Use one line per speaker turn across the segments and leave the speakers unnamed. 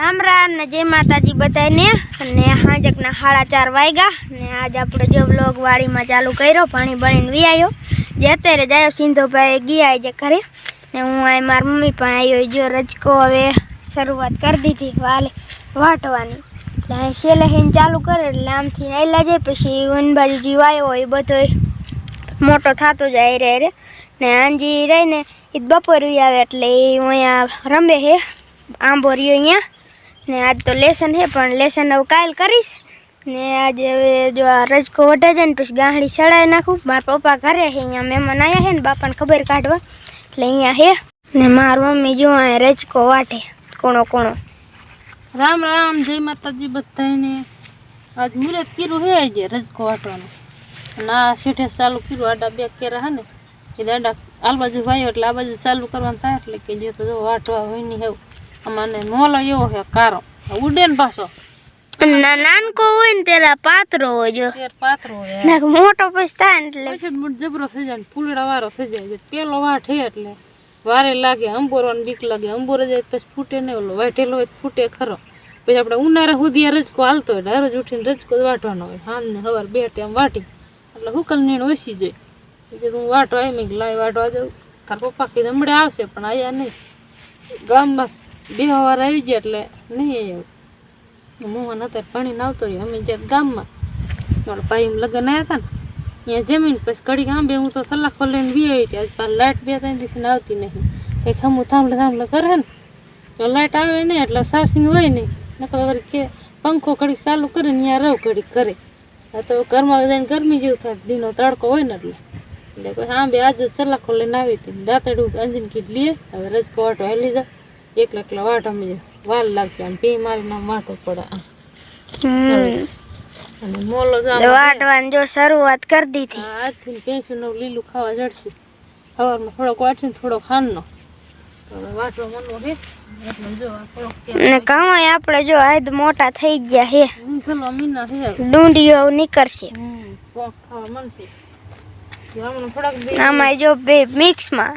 રામ રામ ને જય માતાજી બધાને અને હાંજકના સાડા ચાર વાગ્યા. ને આજ આપણે જો બ્લોગ વાડીમાં ચાલુ કર્યો પાણી ભણીને વી આવ્યો જે અત્યારે જાય સિંધુભાઈ ગયા જે ઘરે. ને હું આ મારી મમ્મી પણ આવ્યો જો રજકો હવે શરૂઆત કરી દીધી, વાલે વાટવાની. એટલે અહીં હીને ચાલુ કરે, એટલે આમથી આવેલા જાય, પછી વન બાજુ જીવ આવ્યો હોય બધો મોટો થતો જાય રે રે. ને આંજી રહીને એ બપોર વી આવે, એટલે એ અહીંયા રમે હે. આંબો રહ્યો અહીંયા. ને આજ તો લેસન હે, પણ લેસન હવે કાલ કરીશ. ને આજે હવે જો આ રજકો વઢે જાય ને, પછી ગાંડી ચડાવી નાખું. મારા પપ્પા ઘરે હે, અહીંયા મહેમાન આવ્યા હે ને, બાપાને ખબર કાઢવા. એટલે અહીંયા હે. ને મારી મમ્મી જો અહીંયા રજકો વાટે, કોણો કોણો.
રામ રામ, જય માતાજી બધાને આજ મુરત કર્યું હે આજે રજકો વાટવાનું. અને આ શેઠે ચાલુ કર્યું, આડા બે કેરા હે ને, એ દાડા આ બાજુ વાયો એટલે આ બાજુ ચાલુ કરવાનું થાય એટલે કે જે તો જો વાટવા હોય નહીં એવું. અમાને મોલો એવો હે કારો. ઉડે ને પાછો.
નાનકો હોય ને તેરા પાતળો હોય જો. હોય મોટો પછી થાય એટલે.
પછી જબરો થઈ જાય ફૂલડા વારો થઈ જાય. પેલો વાટ હે એટલે વારે લાગે અંબોરવાની બીક લાગે. અંબોરે જાય પછી ફૂટે નહીં ઓલો વાટેલો હોય ફૂટે ખરો. પછી આપણે ઉનાળા સુધી રજકો હાલતો હોય દરરોજ ઉઠીને રજકો વાટવાનો હોય. સાંજને સવાર બે ટાઈમ વાટી એટલે હુકલ નીણ ઓછી જાય પછી હું વાટવા આવી મેં લાઈ વાટવા જાઉં. તાર પપ્પા કીધું હમણાં આવશે પણ આયા નહીં. ગામમાં બે વાર આવી જાય એટલે નહીં આવ્યું મોહન અત્યારે ભણીને આવતો રહ્યો. અમે જ્યારે ગામમાં ભાઈ લગ્ન આવ્યા હતા ને અહીંયા જમીન પછી ઘડીક આંબે હું તો સલાહ ખોલીને બી આવી હતી. પણ લાઇટ બે ત્રણ દિવસ આવતી નહીં. કંઈક હમું થાંભલે થાંભલે કરે ને, તો લાઇટ આવે નહીં એટલે ચાર્જિંગ હોય નહીં. નકર વળી કે પંખો ઘડીક ચાલુ કરે ને ત્યાં રહું ઘડીક કરે આ તો ઘરમાં જઈને ગરમી જેવું થાય, દીનો તડકો હોય ને એટલે. એટલે પછી આંબે આજે સલાહ ખોલીને આવી હતી. દાંતડું અંજીન કીધ લઈએ હવે રજકો વાટો હાલી જા. એકલા એકલા વાટ અમે વાર લાગશે આમ પી મારીને આમ વાટો પડે. અને મોલો
વાટવાની જો શરૂઆત કરી દીધી.
આજથી પેન્સિલ લીલું ખાવા જડશે. સવારમાં થોડોક વાટશે થોડોક
ખાનનો કમાય આપણે જો આજ મોટા થઈ ગયા હે. ડુંડીઓ નીકળશે. આમાં જો બે મિક્સમાં.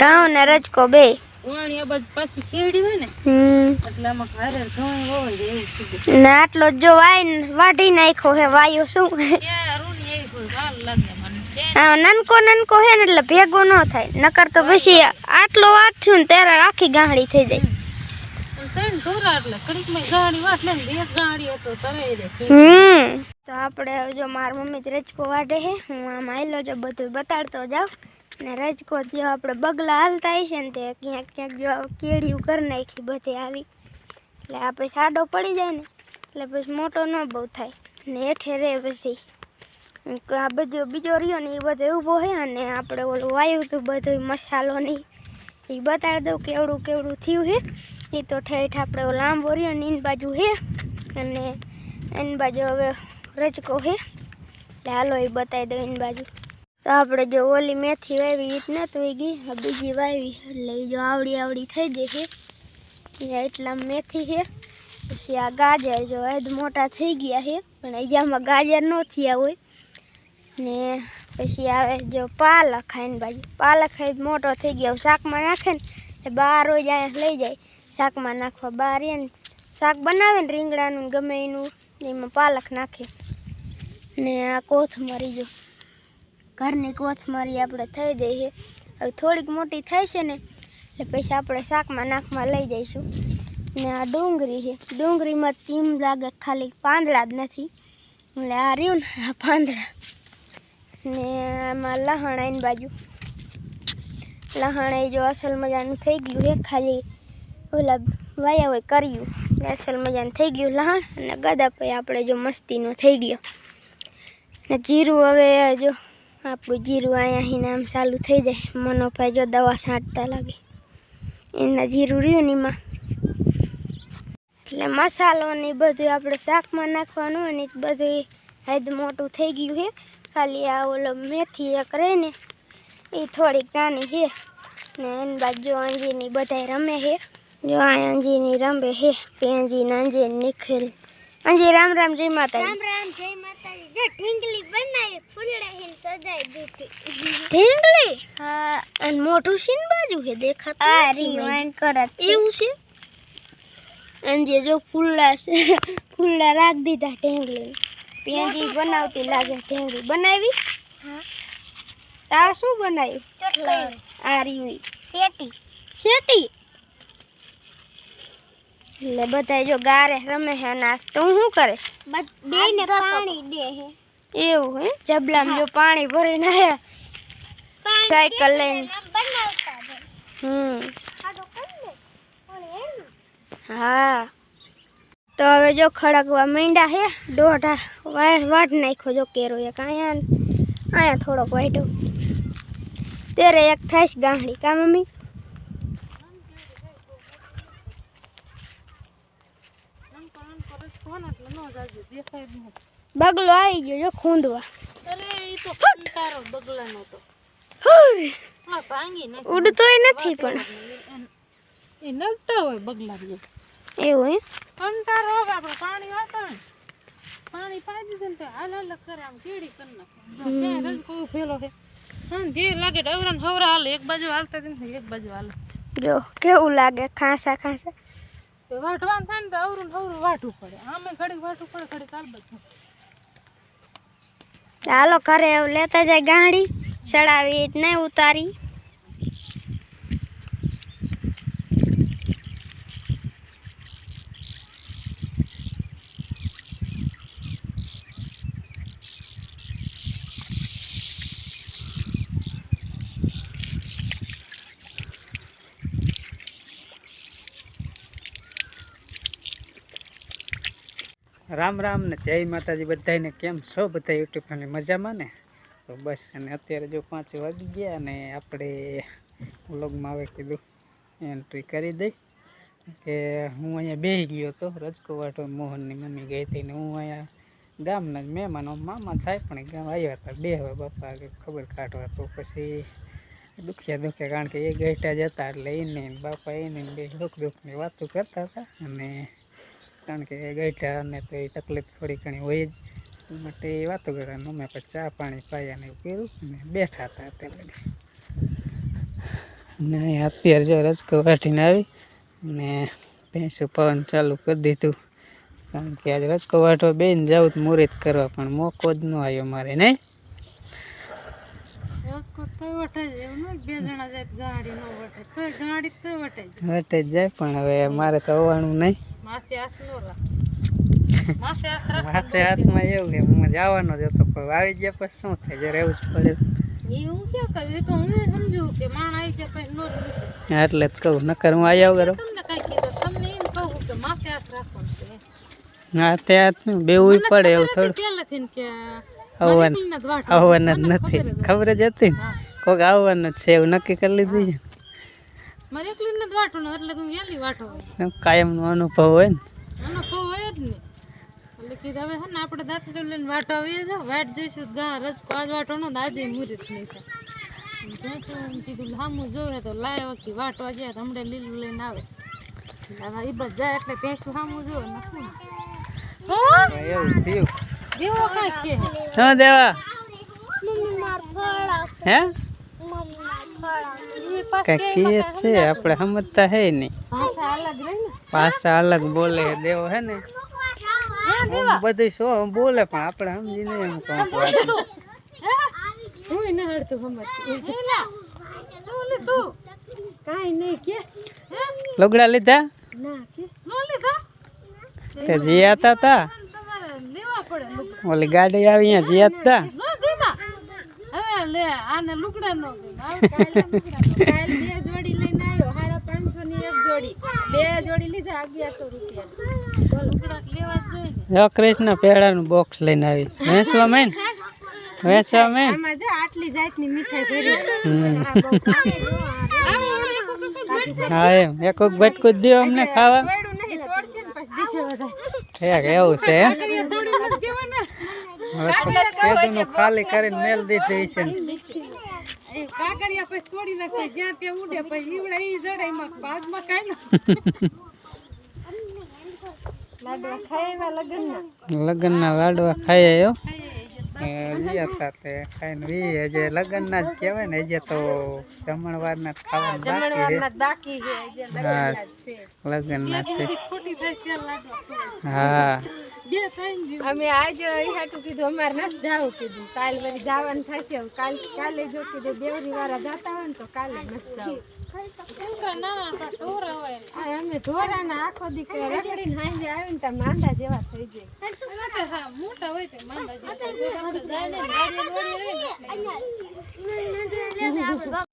ઘઉં ને રજકો બે.
વાણી આ બાજુ પાછી કેવડી હોય ને
હમ.
એટલે આમાં હારે ઘઉં હોય છે એવું કીધું
ને આટલો જો વાઈ વાઢી નાખ્યો હે વાયો શું?
ત્યાં રૂની એવી કોઈ વાર લાગે મને. ત્યાં
આ નનકો નનકો હે ને એટલે ભેગો ન થાય. નકર તો પછી આટલો વાટશું ને ત્યારે આખી ગાંહડી થઈ જાય.
અને ત્રણ ઢોરા એટલે ઘડીકમાં ગાડી વાટ લે ને એક ગાડી હતો તરે રે.
હમ. તો આપણે હવે જો મારી મમ્મી જ રજકો વાઢે હે. હું આમ આયલો જો બધું બતાડતો જાઉં. ને રજકો જો આપણે બગલા હાલતા હશે ને તે ક્યાંક ક્યાંક જો કેળિયું કરી નાખી બધે આવી. એટલે આપણે સાડો પડી જાય ને, એટલે પછી મોટો ન બહુ થાય. ને હેઠે રહે પછી. આ બધો બીજો રહ્યો ને એ બધો ઊભો હે અને આપણે ઓલું વાયુ હતું બધું મસાલો ને એ બતાડી દઉં કેવડું કેવડું થયું હે. એ તો ઠેઠ આપણે લાંબો રહ્યો ને એની બાજુ હે. અને એની બાજુ હવે રજકો હે. એટલે હાલો એ બતાવી દઉં એની બાજુ. તો આપણે જો ઓલી મેથી વાવી એ જ નથી ગઈ બીજી વાવી. એટલે જો આવડી આવડી થઈ જશે એટલા મેથી છે. પછી આ ગાજર જો હદ મોટા થઈ ગયા છે, પણ અહીંયામાં ગાજર ન થયા હોય. ને પછી આવે જો પાલક ખાઈને બાજુ. પાલક ખાઈ મોટો થઈ ગયો. શાકમાં નાખે ને એ બહાર રોજ અહીંયા લઈ જાય. શાકમાં નાખવા બહાર એને શાક બનાવે ને રીંગણાનું ગમે એનું એમાં પાલક નાખે. ને આ કોથમરી જો. ઘરની કોથમરી આપણે થઈ છે. હવે થોડીક મોટી થાય છે ને, એટલે પછી આપણે શાકમાં નાખમાં લઈ જઈશું. ને આ ડુંગળી છે. ડુંગળીમાં તીમ લાગે, ખાલી પાંદડા જ નથી. એટલે આ રહ્યું ને, આ પાંદડા. ને આમાં લહણ આઈન બાજુ. લહણ જો અસલ મજાનું થઈ ગયું છે, ખાલી ઓલા વાયા હોય કર્યું. અસલ મજાનું થઈ ગયું લહણ, અને ગદા પછી આપણે જો મસ્તીનો થઈ ગયો. ને જીરું હવે જો આપણું જીરું અહીંયા નામ ચાલુ થઈ જાય. મનોભાઈ જો દવા છાંટતા લાગે. એના જીરું રહ્યું ને એમાં. એટલે મસાલો ને બધું આપણે શાકમાં નાખવાનું હોય ને ઈ બધું હદ મોટું થઈ ગયું છે. ખાલી આ ઓલો મેથી એક રહે ને એ થોડીક નાની છે. ને એની બાજુ અંજીની બધાય રમે છે. જો આ અંજીની રમે છે. પેંજી ને અંજી નિખિલ. અંજી રામ રામ જય માતા રામ રામ જય માતાજી. જો ઢીંગલી બનાવી ફૂલડાહીન સજાઈ દીધી. ઢીંગલી? હા અને મોટું સીન બાજુ છે દેખાતું આ રીવાઇન્ડ કરત એવું છે? અને જે જો ફૂલડા છે ફૂલડા રાખ દીધા ઢેંગલી પેંજી બનાવતી લાગે ઢેંગલી. બનાવી? હા. તા શું બનાવ્યું આ રીવી શેટી. શેટી? એટલે બધા જો ગારે રમે હે ના તો શું કરે બે ને પાણી દે હે. એવું હે? જબલામ જો પાણી ભરીને હે. સાયકલ લઈને. હમ. હા. તો હવે જો ખડકવા માંડ્યા હે. દોઢા વાર વાટ નાખ્યો જો કેરો એક. અહીંયા અહીંયા થોડોક વાઢ્યો ત્યારે એક થાય છે કા મમ્મી
દેખાય જ નહીં.
બગલો આવી ગયો જો ખૂંદવા.
અરે એ તો કંટાળો બગલાનો તો. હા ભાંગી નથી
ઉડતોય નથી પણ.
એ નગતા હોય બગલા.
એવું હે
કંટારો હવે આપણે પાણી વાતા ને. પાણી પાજી દે ને તો હાલ હાલ કરે આમ કેડી કરી નાખે. ઉભેલો છે. હા જે લાગે ડવરાને હવરા હાલે એક બાજુ હાલતા એક બાજુ હાલ.
જો કેવું લાગે? ખાસા ખાસા?
વાટવાનું થાય ને તો અવરું અવરું વાટવું પડે. આમે ઘડીક વાટવું પડે, ઘડીક હાલ બધું
હાલો હવે લેતા જાય ગાડી, ચડાવી ને ઉતારી.
રામ રામ ને જય માતાજી બધાને કેમ છો? બધા યુટ્યુબ ફેમિલી મજામાં ને? તો બસ, અને અત્યારે જો પાંચ વાગી ગયા અને આપણે વ્લોગમાં આવે કીધું એન્ટ્રી કરી દઈ કે હું અહીંયા બેસી ગયો હતો, રજકોવાટો મોહનની મમ્મી ગઈ હતી ને હું અહીંયા ગામના જ મહેમાનો, મામા થાય પણ ગામ આવ્યા હતા બે હવે બાપા ખબર કાઢવા, તો પછી દુખ્યા દુખ્યા કારણ કે એ ગઈટા જતા એટલે એને બાપા એને બે દુઃખ દુઃખની વાતો કરતા હતા અને કારણ કે ગઈઠા અને તો એ તકલીફ થોડી ઘણી હોય જ. માટે એ વાતો કરવાનું. અમે પછી ચા પાણી પાયા ને એવું કર્યું. ને બેઠા હતા અત્યારે ને અત્યારે જો રજકો વાટીને આવી. ને ભેંસું પવન ચાલુ કરી દીધું. કારણ કે આજે રજકો વાટો બેન જાઉં તો મુહૂર્ત કરવા પણ મોકો જ ન આવ્યો મારે નહીં વટે જાય. પણ હવે મારે તો આવવાનું નહીં
માથે
હાથમાં એવું કે હું જવાનો જ હતો પણ આવી ગયા પછી શું થાય? જયારે એવું જ પડે.
હું હું
એટલે જ કહું નકર હું આવ્યા વગર
હાથે
હાથ બેવું પડે એવું થોડું. આવવાનું
જ વાટ
આવવાનું જ નથી. ખબર જ હતી ને?
હા.
આવવાનું જ છે એવું નક્કી કરી લીધું છે?
મારે એકલીને જ વાટવાનું એટલે તું વેલી વાટો.
કાયમનો અનુભવ હોય ને?
અનુભવ હોય જ નહીં એટલે કીધું હવે હે ને આપણે દાંતડો લઈને વાટો આવીએ જાવ વાટ જોઈશું ગા રસ પાંચ વાટવાનો ને આજે મુહૂર્ત નહીં થાય. કીધું લાંબુ જોવે તો લાય વખતે વાટવા જાય તો હમણાં લીલું લઈને આવે. એ બધ જાય એટલે ભેંસું સામું જોવે ને. શું
એવું થયું?
દેવો કાંઈક કે
શું દેવા. હે?
પાછું
છે આપણે સમજતા હે નહીં.
ભાષા અલગ રહી ને.
ભાષા અલગ બોલે દેવો હે ને. બધું શું બોલે પણ આપણે સમજીને એમ કે
કે. હે?
લુગડા લીધા?
કે.
તે જીયાતા તા?
તમારે લેવા પડે લુગડા.
ઓલી ગાડી આવી અહીંયા જીયાતા
નો દીધા હવે લે આને લુગડા નો કાલે નો. બે જોડી લઈને આવ્યો હાડા પાંચસો ની એક જોડી. બે જોડી લીધા અગિયારસો રૂપિયા. લેવા જોઈએ ને.
કૃષ્ણ બોક્સ લઈને આવી. વેચવા મેન વેચવા મેન
આમાં જો આટલી મીઠાઈ ઓલી કોક કોક બેઠી
હા એમ. એક એક બટકું જ દ્યો અમને ખાવા.
પડ્યું નહીં તોડશે ને પછી દીશે બધા
ઠેક એવું છે હે?
કાકરિયા તોડી નથી દેવાના
તો ખાલી કરીને મેલ દીધી છે.
એ કાકરિયા પછી તોડી નાખે જ્યાં તે ઉડે પછી લીવડા ઈ જડાઈમાં ભાગમાં કાંઈ ના લાડવા ખાય એવા લગનના?
લાડવા ખાઈ આવ્યો એ ગયા હતા તે ખાઈને હજે લગ્નના જ કહેવાય ને હજી તો જમણવારના જ ખાવાનું બાકી છે. હા લગ્નના છે.
છે
હા.
બે ત્રણ
અમે આજ હાટું કીધું અમારે નથી જાવું કીધું. કાલ વળી જવાનું થશે કાલ કાલે જો કીધું દેવરી વાળા જતા હોય ને તો કાલે નથી જાવું. અમે ધોરાના આખો દીકરો રખડીને હાંજે આવીને તો માંદા જેવા થઈ જાય.
મોટા હોય તે માંદા.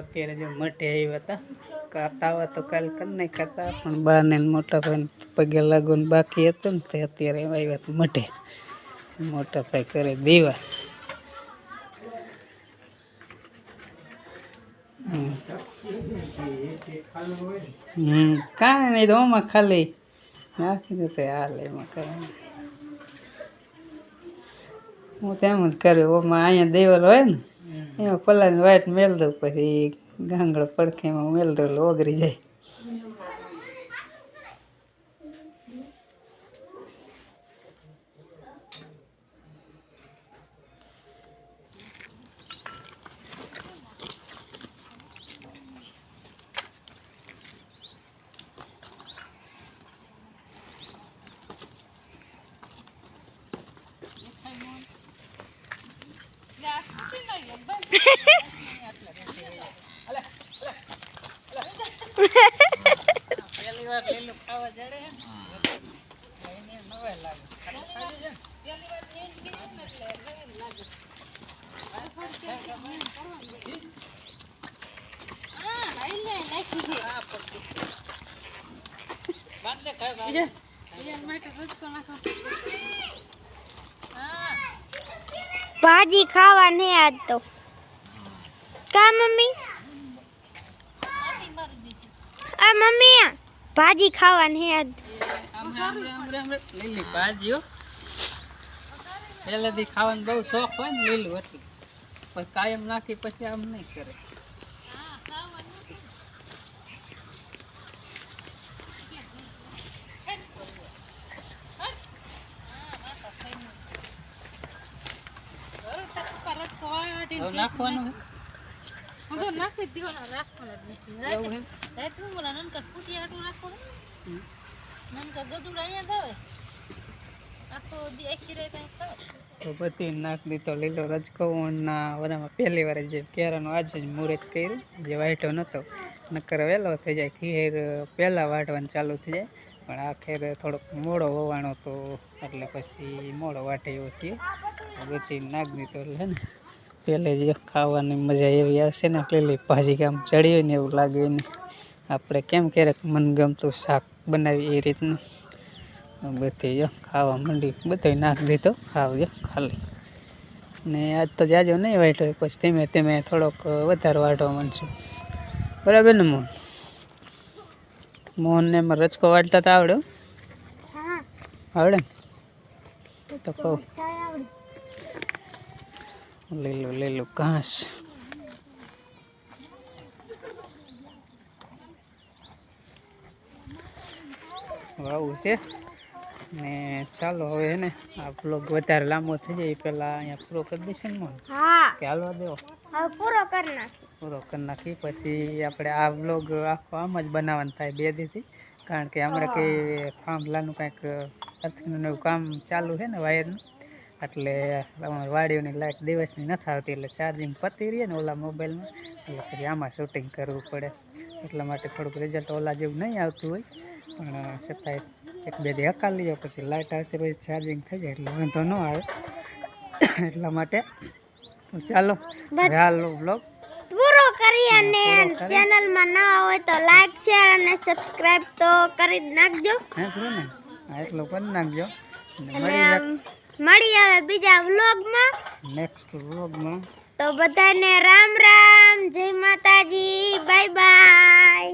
અત્યારે જે મઠે આવ્યા હતા ખાતા હોય તો કાલ નહીં ખાતા પણ બા ને મોટા ભાઈ પગે લાગવાનું બાકી હતું ને તે અત્યારે આવ્યા હતા મટે મોટા ભાઈ કરે દેવા. હમ. કાંઈ નહીં તો આમાં ખાલી નાખી દે હાલ એમાં કાંઈ હું તેમ જ કર્યું ઓમાં અહીંયા દેવલ હોય ને, એમાં પલાને વાઈટ મેલ દઉં પછી ગાંગડો પડખેમાં એમાં મેલ ઓગરી જાય. પહેલી વાર લીલું ખાવા જડે
એના માટે રજકો નાખો.
ભાજી ખાવા નહીં આજ તો. કા મમ્મી? આ મમ્મી આ. ભાજી ખાવાની હે
લીલી ભાજીઓ પહેલેથી ખાવાનો બહુ શોખ હોય ને લીલું એટલે. પણ કાયમ નાખી પછી આમ નહીં કરે. નાખવાનું
નાખી દેવાના રાખવાના નનકા ફૂટી. નનકા ગદુડા અહીંયા આખો દી આખી ખાવે.
તો બધી નાખી દીધો લીલો રજકવણના વરામાં પહેલી વાર જે કેરાનો આજે જ મુહૂર્ત કર્યું જે વાઈટો નહોતો નકર વહેલો થઈ જાય ખીર પહેલાં વાટવાનું ચાલુ થઈ જાય. પણ આખેર થોડોક મોડો હોવાનો તો એટલે પછી મોડો વાટે એવો થયો. બધી નાખ દીધો એટલે ને પહેલે જે ખાવાની મજા એવી આવશે ને લીલી ભાજી કે આમ ચડી હોય ને એવું લાગે ને આપણે કેમ ક્યારેક મનગમતું શાક બનાવી એ રીતનું. બધી જો ખાવા માંડી બધી નાખ દીધો ખાવજો ખાલી. ને આજ તો જાજો નહીં હોય પછી ધીમે ધીમે થોડોક વધારે વાટવા માંડશું. બરાબર ને મોહન? મોહનને એમાં રચકો વાટતા તો આવડે આવડે ને? તો કહું. લીલું લીલું ઘાસ. વાવું છે. ને ચાલો હવે ને આ બ્લોગ વધારે લાંબો થઈ જાય એ પહેલાં અહીંયા પૂરો કરી દઈશું ને કે હાલવા દેવો.
પૂરો કરી નાખી
પૂરો કરી નાખી પછી આપણે આ બ્લોગ આખો આમ જ બનાવવાનું થાય બે દીથી. કારણ કે હમણાં કંઈ થાંભલાનું કાંઈક અર્થનું એવું કામ ચાલુ છે ને વાયરનું. એટલે અમારી વાડીઓની લાઇટ દિવસની નથી આવતી એટલે ચાર્જિંગ પતી રહીએ ને ઓલા મોબાઈલમાં એટલે પછી આમાં શૂટિંગ કરવું પડે. એટલા માટે થોડુંક રિઝલ્ટ ઓલા જેવું નહીં આવતું હોય. પણ છતાંય એક બે દી હકાલ લઈએ પછી લાઇટ આવશે પછી ચાર્જિંગ થઈ જાય એટલે વાંધો ન આવે. એટલા માટે ચાલો ચાલો હાલો બ્લોગ
પૂરો કરી અને
પૂરો.
ચેનલમાં ના હોય તો લાઈક શેર અને સબસ્ક્રાઇબ તો કરી નાખજો.
હા ખરું ને? હા એટલું કરી નાખજો.
મળી આવે બીજા વ્લોગમાં
નેક્સ્ટ વ્લોગમાં
તો બધાને રામ રામ જય માતાજી બાય બાય